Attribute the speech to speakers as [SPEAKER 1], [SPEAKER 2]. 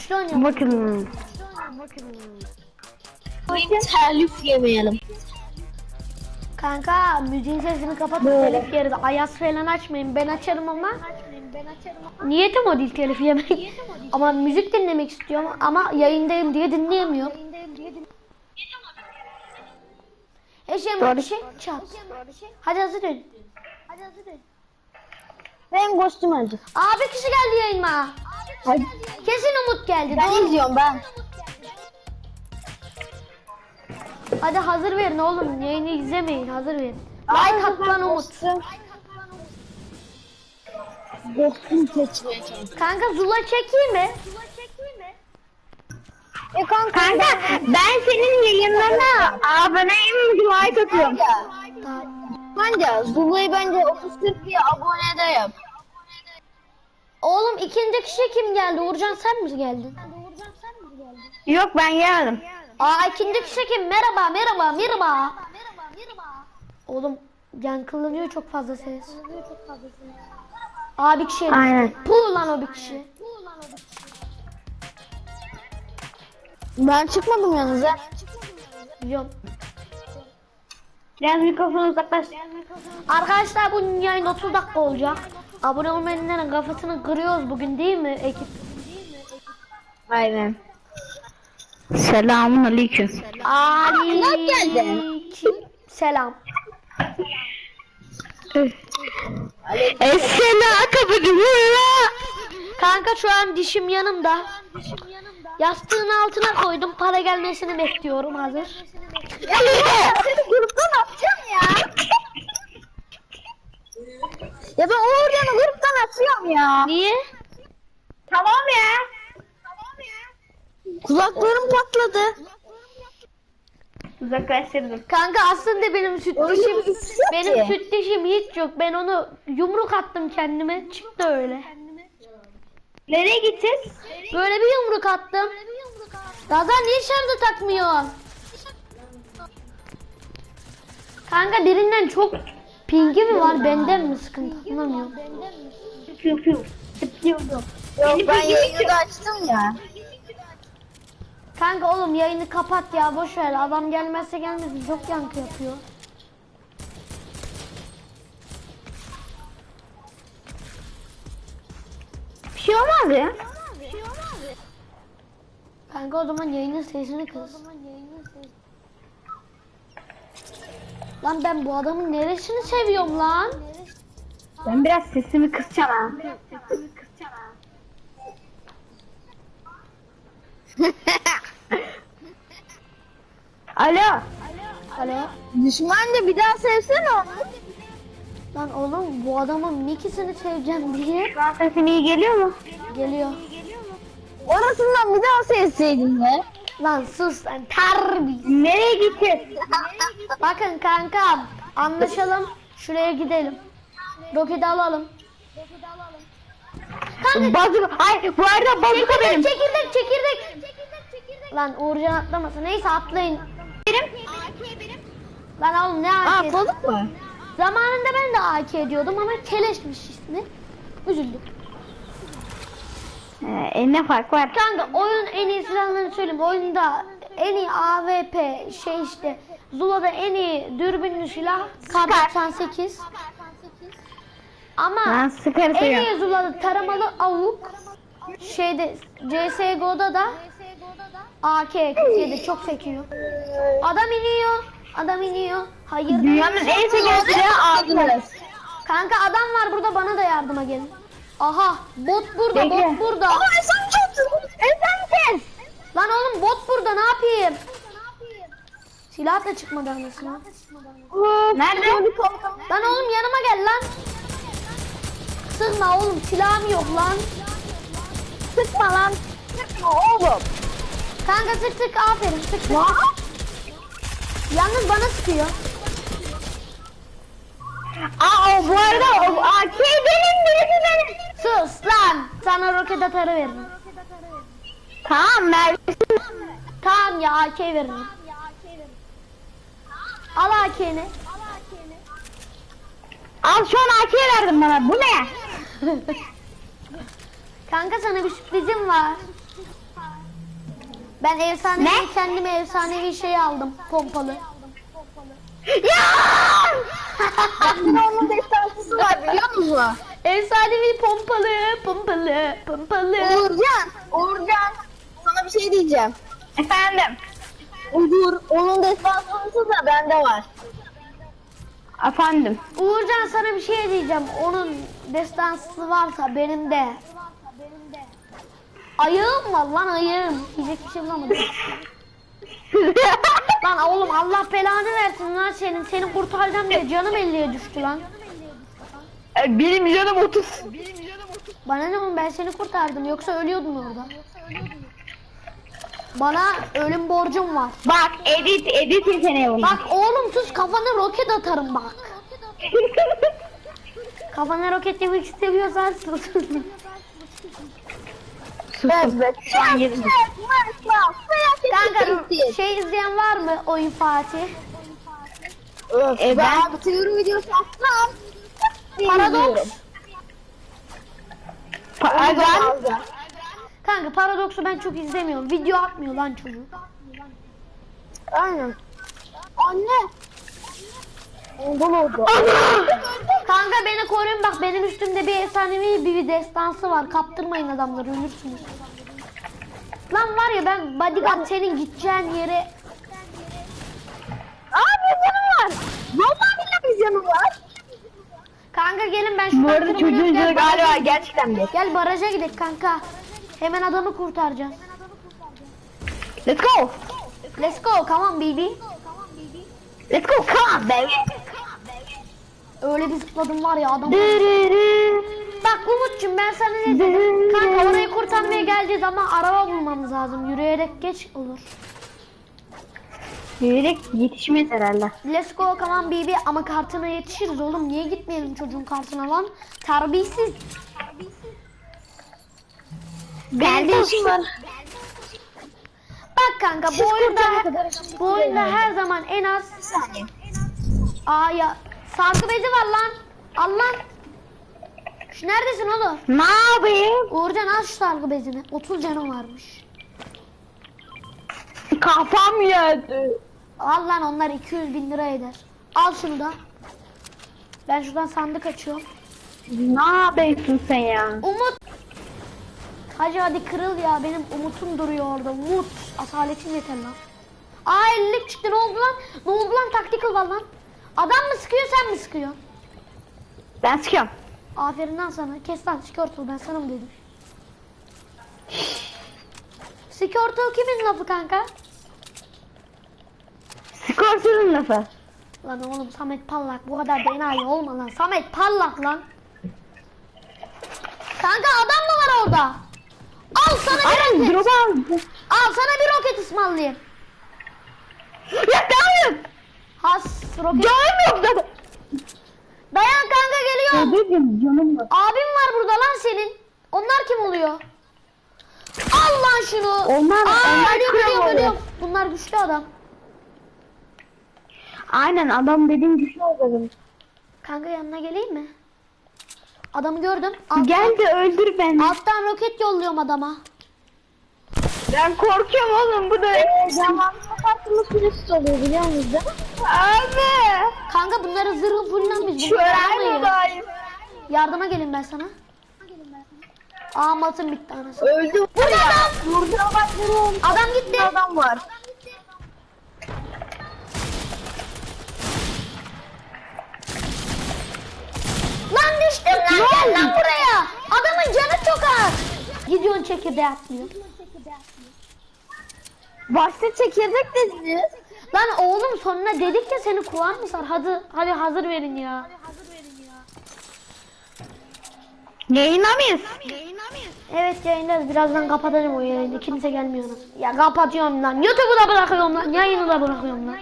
[SPEAKER 1] Üçlü oynayalım.
[SPEAKER 2] Bakın.
[SPEAKER 3] Terlik yemeyelim.
[SPEAKER 1] Kanka müziğin sesini kapatıp
[SPEAKER 2] Böyle.
[SPEAKER 1] telif yeriz. Ayaz falan açmayın. Ben açarım ama. Niyetim o değil telif yemek. ama müzik dinlemek istiyorum ama yayındayım diye dinleyemiyorum. Eşeğim
[SPEAKER 2] Doğru.
[SPEAKER 1] bir şey çat. Hadi hazır ol.
[SPEAKER 3] Ben kostüm alacağım.
[SPEAKER 1] Abi kişi geldi yayınıma.
[SPEAKER 3] Hadi.
[SPEAKER 1] Kesin Umut geldi.
[SPEAKER 3] Ben
[SPEAKER 1] Doğru.
[SPEAKER 3] izliyorum ben.
[SPEAKER 1] Hadi hazır verin oğlum. Yayını izlemeyin. Hazır verin. Like at lan Umut.
[SPEAKER 3] Kostüm seçmeye çalışıyorum.
[SPEAKER 1] Kanka Zula çekeyim mi?
[SPEAKER 3] E kanka.
[SPEAKER 2] Kanka ben senin yayınlarına aboneyim like atıyorum.
[SPEAKER 1] Tamam.
[SPEAKER 3] Kanka Zula'yı bence 30 40 bir abone de yap.
[SPEAKER 1] Oğlum ikinci kişi kim geldi? Uğurcan sen mi geldin?
[SPEAKER 2] Yok ben geldim.
[SPEAKER 1] Aa ikinci kişi kim? Merhaba merhaba merhaba. Oğlum yankılanıyor çok fazla ses. Aa bir kişi.
[SPEAKER 2] Aynen.
[SPEAKER 1] Puh lan o bir kişi.
[SPEAKER 3] Ben çıkmadım yanınıza.
[SPEAKER 1] Biliyorum.
[SPEAKER 2] Biraz mikrofonu uzaklaş.
[SPEAKER 1] Arkadaşlar bu yayın 30 dakika olacak. Abone olmayanların kafasını kırıyoruz bugün değil mi ekip?
[SPEAKER 2] Aynen. Selamun aleyküm.
[SPEAKER 3] Geldi?
[SPEAKER 1] Selam.
[SPEAKER 2] Essela kapıcı
[SPEAKER 1] Kanka şu an dişim yanımda. Yastığın altına koydum. Para gelmesini bekliyorum hazır.
[SPEAKER 3] Ya seni gruptan atacağım ya. Ya ben Uğurcan'ı gruptan atıyorum ya.
[SPEAKER 1] Niye?
[SPEAKER 2] Tamam ya.
[SPEAKER 3] Kulaklarım patladı.
[SPEAKER 2] Uzaklaştırdım.
[SPEAKER 1] Kanka aslında benim süt
[SPEAKER 3] Öyle
[SPEAKER 1] dişim
[SPEAKER 3] bir yok
[SPEAKER 1] benim
[SPEAKER 3] ki.
[SPEAKER 1] süt dişim hiç yok. Ben onu yumruk attım kendime. Çıktı öyle.
[SPEAKER 2] Nereye gideceğiz?
[SPEAKER 1] Böyle bir yumruk attım. Gazan niye şarjı takmıyor? Kanka birinden çok pingi mi var benden mi sıkıntı anlamıyorum.
[SPEAKER 2] Piu piu. Tıklıyordum.
[SPEAKER 3] Yok ben yayını da açtım ya.
[SPEAKER 1] Kanka oğlum yayını kapat ya boş ver. Adam gelmezse gelmesin çok yankı yapıyor.
[SPEAKER 2] Bir şey olmaz ya.
[SPEAKER 1] Kanka o zaman yayının sesini kız. Lan ben bu adamın neresini seviyorum lan?
[SPEAKER 2] Ben biraz sesimi kısacağım ha. Alo.
[SPEAKER 1] Alo.
[SPEAKER 3] Düşman da bir daha sevsene onu.
[SPEAKER 1] Lan oğlum bu adamın nikisini seveceğim diye
[SPEAKER 2] Şu an sesin iyi geliyor mu?
[SPEAKER 1] geliyor.
[SPEAKER 3] Orasından bir daha sevseydin be.
[SPEAKER 1] Lan sus lan terbiye.
[SPEAKER 2] Nereye gideceğiz?
[SPEAKER 1] Bakın kanka anlaşalım. Şuraya gidelim. Roketi alalım. Kanka
[SPEAKER 2] Bazuka. Ay bu arada bazuka
[SPEAKER 1] çekirdek
[SPEAKER 2] benim.
[SPEAKER 1] çekirdek çekirdek. Lan Uğurcan atlamasın. Neyse atlayın.
[SPEAKER 2] Benim.
[SPEAKER 1] Lan oğlum ne
[SPEAKER 3] Aa
[SPEAKER 1] AK?
[SPEAKER 3] balık mı?
[SPEAKER 1] Zamanında ben de AK diyordum ama keleşmiş ismi. Üzüldüm.
[SPEAKER 2] Ee, e, ne fark var?
[SPEAKER 1] Kanka oyun en iyi silahlarını söyleyeyim. Oyunda en iyi AWP şey işte Zula'da en iyi dürbünlü silah Kar 98. Ama
[SPEAKER 2] Ben
[SPEAKER 1] en iyi Zula'da taramalı avuk şeyde CSGO'da da AK-47 çok sekiyor. Adam iniyor. Adam iniyor. Hayır.
[SPEAKER 2] Dünyanın en silahı ağzımız.
[SPEAKER 1] Kanka adam var burada bana da yardıma gelin. Aha bot burada
[SPEAKER 2] Bekle.
[SPEAKER 1] bot burada.
[SPEAKER 3] Ama sen çok Efendim.
[SPEAKER 1] Lan oğlum bot burada ne yapayım? Silah da çıkmadı anasını.
[SPEAKER 2] Nerede?
[SPEAKER 1] Lan oğlum yanıma gel lan. Sıkma oğlum silahım yok lan.
[SPEAKER 3] Sıkma lan. Sıkma oğlum.
[SPEAKER 1] Kanka sık sık aferin sık sık. Yalnız bana sıkıyor.
[SPEAKER 2] Aa bu arada o AK benim birisi benim.
[SPEAKER 1] Sus lan. Sana roket atarı veririm.
[SPEAKER 2] Tamam Merve'sin.
[SPEAKER 1] Tamam ya AK veririm. Al AK'ni.
[SPEAKER 2] Al şu an AK verdim bana. Bu ne?
[SPEAKER 1] Kanka sana bir sürprizim var. Ben efsanevi kendime efsanevi şey aldım pompalı.
[SPEAKER 2] Ya!
[SPEAKER 3] Bende onun destansısı var biliyor musun?
[SPEAKER 1] Efsanevi pompalı, pompalı, pompalı.
[SPEAKER 3] Uğurcan, Uğurcan. Sana bir şey diyeceğim.
[SPEAKER 2] Efendim.
[SPEAKER 3] Uğur, onun destansısı da bende var.
[SPEAKER 2] Efendim.
[SPEAKER 1] Uğurcan sana bir şey diyeceğim. Onun destansı varsa benim de. Ayığım var lan ayığım. Diyecek bir şey bulamadım. lan oğlum Allah belanı versin lan senin. Seni kurtaracağım diye canım 50'ye düştü lan.
[SPEAKER 2] E, Benim canım 30.
[SPEAKER 1] Bana ne oğlum ben seni kurtardım yoksa ölüyordun orada. Bana ölüm borcum var.
[SPEAKER 2] Bak edit edit yeteneği var.
[SPEAKER 1] Bak oğlum sus kafana roket atarım bak. Kafana roket yemek istemiyorsan sus.
[SPEAKER 3] Evet.
[SPEAKER 2] Şu an.
[SPEAKER 1] Kanka şey izleyen var mı oyun Fatih?
[SPEAKER 3] E
[SPEAKER 2] ben-
[SPEAKER 3] ben videosu atsam.
[SPEAKER 1] Paradoks.
[SPEAKER 2] Pa- ben
[SPEAKER 1] Kanka paradoksu ben çok izlemiyorum. Video atmıyor lan çocuk.
[SPEAKER 3] Aynen. Anne. Ondan oldu.
[SPEAKER 1] Kanka beni koruyun bak benim üstümde bir efsanevi bir destansı var. Kaptırmayın adamları ölürsünüz. Lan var ya ben bodyguard senin gideceğin yere Ben şu
[SPEAKER 2] Bu arada çocuğun canı galiba gerçekten bir.
[SPEAKER 1] Gel baraja gidelim kanka. Hemen adamı kurtaracağız.
[SPEAKER 2] Let's go.
[SPEAKER 1] Let's go come on baby.
[SPEAKER 2] Let's go. Come on baby.
[SPEAKER 1] Öyle bir zıpladım var ya adam. Bak Umut'cum ben sana ne dedim? Kanka orayı kurtarmaya geldiği zaman araba bulmamız lazım. Yürüyerek geç olur.
[SPEAKER 2] Yürek yetişmez herhalde.
[SPEAKER 1] Let's go on baby ama kartına yetişiriz oğlum. Niye gitmeyelim çocuğun kartına lan? Terbiyesiz.
[SPEAKER 3] De işim var.
[SPEAKER 1] Bak kanka bu
[SPEAKER 3] Siz
[SPEAKER 1] oyunda
[SPEAKER 3] kurtarana kadar şimdi
[SPEAKER 1] bu oyunda her zaman en az
[SPEAKER 3] Bir saniye.
[SPEAKER 1] Aa ya sargı bezi var lan. Al lan. Şu neredesin oğlum?
[SPEAKER 2] Ne yapayım?
[SPEAKER 1] Uğurcan al şu sargı bezini. 30 canım varmış.
[SPEAKER 2] Kafam yedi.
[SPEAKER 1] Al lan onlar 200 bin lira eder. Al şunu da. Ben şuradan sandık açıyorum.
[SPEAKER 2] Ne yapıyorsun sen ya?
[SPEAKER 1] Umut. Hacı hadi kırıl ya benim umutum duruyor orada. Umut. Asaletin yeter lan. Aa ellilik çıktı ne oldu lan? Ne oldu lan taktikal var lan? Adam mı sıkıyor sen mi sıkıyorsun?
[SPEAKER 2] Ben sıkıyorum.
[SPEAKER 1] Aferin lan sana. Kes lan Skirtle ben sana mı dedim? Skirtle kimin lafı kanka?
[SPEAKER 2] Skorsunun lafı.
[SPEAKER 1] Lan oğlum Samet Parlak bu kadar da enayi olma lan. Samet Parlak lan. Kanka adam mı var orada? Al sana bir
[SPEAKER 2] Aynen
[SPEAKER 1] roket.
[SPEAKER 2] drop.
[SPEAKER 1] Al sana bir roket ısmarlayayım.
[SPEAKER 2] Ya dayan.
[SPEAKER 1] Has roket.
[SPEAKER 2] Canım yok da.
[SPEAKER 1] Dayan kanka geliyor.
[SPEAKER 2] Dedim canım yok.
[SPEAKER 1] Abim var burada lan senin. Onlar kim oluyor? Al lan şunu.
[SPEAKER 2] Onlar-
[SPEAKER 1] Aa,
[SPEAKER 2] onlar
[SPEAKER 1] ölüyorum, ölüyorum. Bunlar güçlü adam.
[SPEAKER 2] Aynen adam dediğin güçlü oldu.
[SPEAKER 1] Kanka yanına geleyim mi? Adamı gördüm. Alttan,
[SPEAKER 2] Gel de öldür beni.
[SPEAKER 1] alttan roket yolluyorum adama.
[SPEAKER 2] Ben korkuyorum oğlum bu da.
[SPEAKER 3] Zamanında farklı süresi oluyor biliyor musunuz değil mi?
[SPEAKER 2] Abi.
[SPEAKER 1] Kanka bunları zırhı fullenmiş.
[SPEAKER 2] Şu
[SPEAKER 1] Bunları
[SPEAKER 2] öğrenme
[SPEAKER 1] almayın.
[SPEAKER 2] daim.
[SPEAKER 1] Yardıma gelin ben sana. Aa matım bitti anasını.
[SPEAKER 3] Öldü.
[SPEAKER 1] Burada adam.
[SPEAKER 3] Burada adamları
[SPEAKER 1] Adam gitti.
[SPEAKER 3] adam var.
[SPEAKER 1] Lan düştüm lan gel lan buraya. Adamın canı çok az. Gidiyorsun çekirdeği atlıyor.
[SPEAKER 3] Başta çekirdek dediniz.
[SPEAKER 1] Lan oğlum sonuna dedik ya seni kulağın mı sar? Hadi hadi hazır verin ya.
[SPEAKER 2] Yayına mıyız?
[SPEAKER 1] Evet yayındayız. Birazdan kapatacağım o yayını. Kimse gelmiyor. Ya kapatıyorum lan. YouTube'u da bırakıyorum lan. Yayını da bırakıyorum lan.